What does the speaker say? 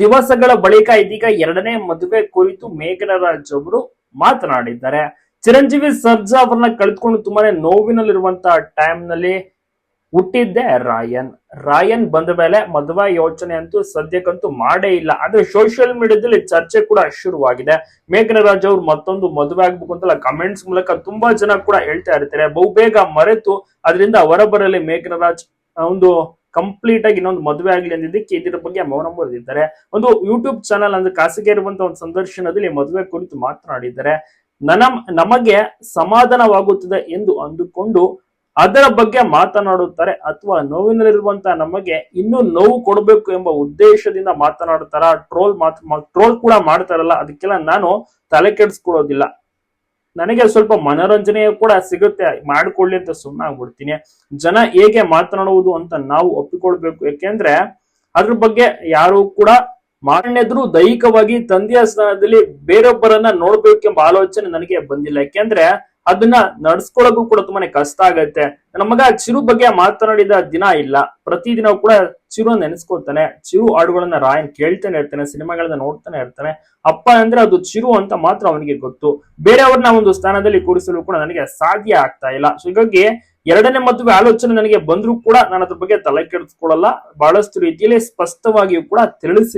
ದಿವಸಗಳ ಬಳಿಕ ಇದೀಗ ಎರಡನೇ ಮದುವೆ ಕುರಿತು ಮೇಘನರಾಜ್ ಅವರು ಮಾತನಾಡಿದ್ದಾರೆ. ಚಿರಂಜೀವಿ ಸರ್ಜಾ ಅವರನ್ನ ಕಳೆದುಕೊಂಡು ತುಂಬಾನೇ ನೋವಿನಲ್ಲಿರುವಂತಹ ಟೈಮ್ನಲ್ಲಿ ಹುಟ್ಟಿದ್ದೆ ರಾಯನ್. ರಾಯನ್ ಬಂದ ಮೇಲೆ ಮದುವೆ ಯೋಚನೆ ಅಂತೂ ಸದ್ಯಕ್ಕಂತೂ ಮಾಡೇ ಇಲ್ಲ. ಆದ್ರೆ ಸೋಷಿಯಲ್ ಮೀಡಿಯಾದಲ್ಲಿ ಚರ್ಚೆ ಕೂಡ ಶುರುವಾಗಿದೆ. ಮೇಘನರಾಜ್ ಅವ್ರು ಮತ್ತೊಂದು ಮದುವೆ ಆಗ್ಬೇಕು ಅಂತೆಲ್ಲ ಕಮೆಂಟ್ಸ್ ಮೂಲಕ ತುಂಬಾ ಜನ ಕೂಡ ಹೇಳ್ತಾ ಇರ್ತಾರೆ. ಬಹುಬೇಗ ಮರೆತು, ಅದರಿಂದ ಹೊರಬರಲಿ ಮೇಘನರಾಜ್. ಒಂದು ಕಂಪ್ಲೀಟ್ ಆಗಿ ಇನ್ನೊಂದು ಮದುವೆ ಆಗಲಿ ಅಂದಿದ್ದಕ್ಕೆ ಇದರ ಬಗ್ಗೆ ಮೌನ ಬರೆದಿದ್ದಾರೆ. ಒಂದು ಯೂಟ್ಯೂಬ್ ಚಾನಲ್ ಅಂದ್ರೆ ಖಾಸಗಿ ಇರುವಂತಹ ಒಂದು ಸಂದರ್ಶನದಲ್ಲಿ ಮದುವೆ ಕುರಿತು ಮಾತನಾಡಿದ್ದಾರೆ. ನನ ನಮಗೆ ಸಮಾಧಾನವಾಗುತ್ತದೆ ಎಂದು ಅಂದುಕೊಂಡು ಅದರ ಬಗ್ಗೆ ಮಾತನಾಡುತ್ತಾರೆ ಅಥವಾ ನೋವಿನಲ್ಲಿರುವಂತಹ ನಮಗೆ ಇನ್ನೂ ನೋವು ಕೊಡಬೇಕು ಎಂಬ ಉದ್ದೇಶದಿಂದ ಮಾತನಾಡುತ್ತಾರ? ಟ್ರೋಲ್ ಮಾತ್ ಟ್ರೋಲ್ ಕೂಡ ಮಾಡ್ತಾರಲ್ಲ, ಅದಕ್ಕೆಲ್ಲ ನಾನು ತಲೆ ಕೆಡಿಸ್ಕೊಳ್ಳೋದಿಲ್ಲ. ನನಗೆ ಸ್ವಲ್ಪ ಮನೋರಂಜನೆ ಕೂಡ ಸಿಗುತ್ತೆ. ಮಾಡ್ಕೊಳ್ಳಿ ಅಂತ ಸುಮ್ಮನೆ ಆಗ್ಬಿಡ್ತೀನಿ ಜನ ಹೇಗೆ ಮಾತನಾಡುವುದು ಅಂತ ನಾವು ಒಪ್ಪಿಕೊಳ್ಬೇಕು. ಯಾಕೆಂದ್ರೆ ಅದ್ರ ಬಗ್ಗೆ ಯಾರು ಕೂಡ ಮಾರನೆದ್ರು ದೈಹಿಕವಾಗಿ ತಂದೆಯ ಸ್ಥಾನದಲ್ಲಿ ಬೇರೊಬ್ಬರನ್ನ ನೋಡ್ಬೇಕೆಂಬ ಆಲೋಚನೆ ನನಗೆ ಬಂದಿಲ್ಲ. ಯಾಕೆಂದ್ರೆ ಅದನ್ನ ನಡ್ಸ್ಕೊಳಕ್ಕೂ ಕೂಡ ತುಂಬಾನೇ ಕಷ್ಟ ಆಗತ್ತೆ. ನನ್ನ ಮಗ ಚಿರು ಬಗ್ಗೆ ಮಾತನಾಡಿದ ದಿನ ಇಲ್ಲ. ಪ್ರತಿದಿನ ಕೂಡ ಚಿರು ನೆನೆಸ್ಕೊತಾನೆ ಚಿರು ಹಾಡುಗಳನ್ನ ರಾಯನ್ ಕೇಳ್ತಾನೆ ಇರ್ತಾನೆ, ಸಿನಿಮಾಗಳನ್ನ ನೋಡ್ತಾನೆ ಇರ್ತಾನೆ. ಅಪ್ಪ ಅಂದ್ರೆ ಅದು ಚಿರು ಅಂತ ಮಾತ್ರ ಅವನಿಗೆ ಗೊತ್ತು. ಬೇರೆಯವ್ರನ್ನ ಒಂದು ಸ್ಥಾನದಲ್ಲಿ ಕೂರಿಸಲು ಕೂಡ ನನಗೆ ಸಾಧ್ಯ ಆಗ್ತಾ ಇಲ್ಲ. ಸೊ ಹೀಗಾಗಿ ಎರಡನೇ ಮದುವೆ ಆಲೋಚನೆ ನನಗೆ ಬಂದ್ರೂ ಕೂಡ ನಾನು ಅದ್ರ ಬಗ್ಗೆ ತಲೆ ಕೆಡಿಸ್ಕೊಳ್ಳಲ್ಲ. ಬಹಳಷ್ಟು ರೀತಿಯಲ್ಲಿ ಸ್ಪಷ್ಟವಾಗಿಯೂ ಕೂಡ ತಿಳಿಸಿ